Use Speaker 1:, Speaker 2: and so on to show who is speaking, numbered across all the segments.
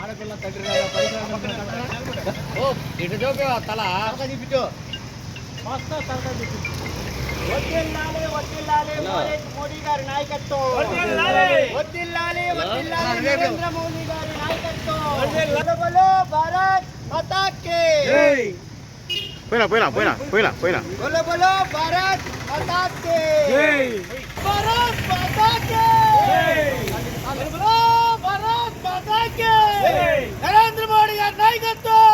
Speaker 1: ఆడపిల్ల తండ్రి ఇటు చూపి తల చూపించు మొత్తం తలక చూపించు
Speaker 2: వడ్డిల్లాలి వడ్డిల్లాలి మోడీ- మోడీ గారి నాయకత్వం వడ్డిల్లాలి
Speaker 1: వర్ధిల్లాలి.
Speaker 2: నరేంద్ర మోదీ గారి నాయకత్వం బలో బలో భారత్ మాతా కి
Speaker 3: పోయినా పోయినా పోయినా పోయినా పోయినా
Speaker 2: బలో బలో భారత్ మాతా కి భారత్ మాతా కి బలో భారత్ మాతా కి నరేంద్ర మోడీ గారి నాయకత్వం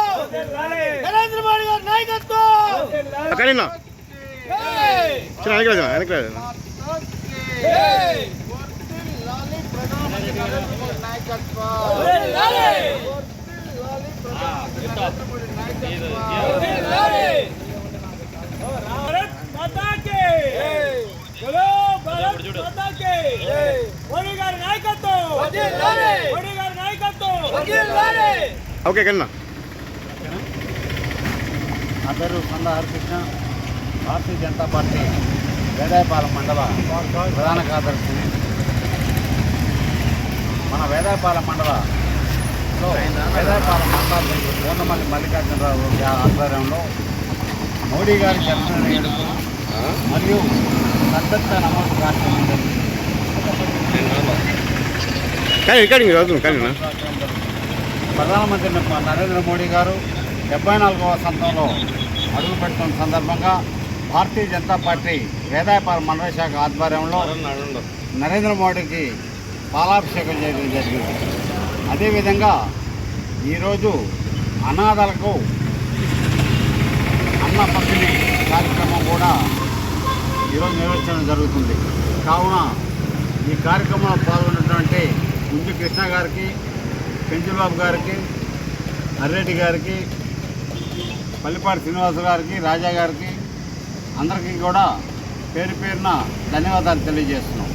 Speaker 2: నరేంద్ర మోడీ గారి నాయకత్వం
Speaker 3: అక్కడ చిన్న వెనక్కి రాజు ఓకే కన్నా
Speaker 4: నా పేరు కొండ హరికృష్ణ. భారతీయ జనతా పార్టీ వేదాయపాలెం మండల ప్రధాన కార్యదర్శిని. మన వేదాయపాలెం మండలంలో వేదాయపాలెం మండల పూర్ణమల్లి మల్లికార్జునరావు ఆధ్వర్యంలో మోడీ గారి జన్మదిన వేడుకలు మరియు సభ్యత్వ నమోదు కార్యక్రమం జరిగింది. ప్రధానమంత్రి నరేంద్ర మోడీ గారు డెబ్బై నాలుగవ అడుగు పెడుతున్న సందర్భంగా భారతీయ జనతా పార్టీ వేదాయపాల మండల శాఖ ఆధ్వర్యంలో నరేంద్ర మోడీకి పాలాభిషేకం చేయడం జరిగింది. అదేవిధంగా ఈరోజు అనాథలకు అన్న పంపిణీ కార్యక్రమం కూడా ఈరోజు నిర్వహించడం జరుగుతుంది. కావున ఈ కార్యక్రమంలో పాల్గొన్నటువంటి ముందు కృష్ణ గారికి పెంచుబాబు గారికి అర్రెడ్డి గారికి పల్లిపాటి శ్రీనివాస గారికి రాజా గారికి అందరికీ కూడా పేరు పేరున ధన్యవాదాలు తెలియజేస్తున్నాం.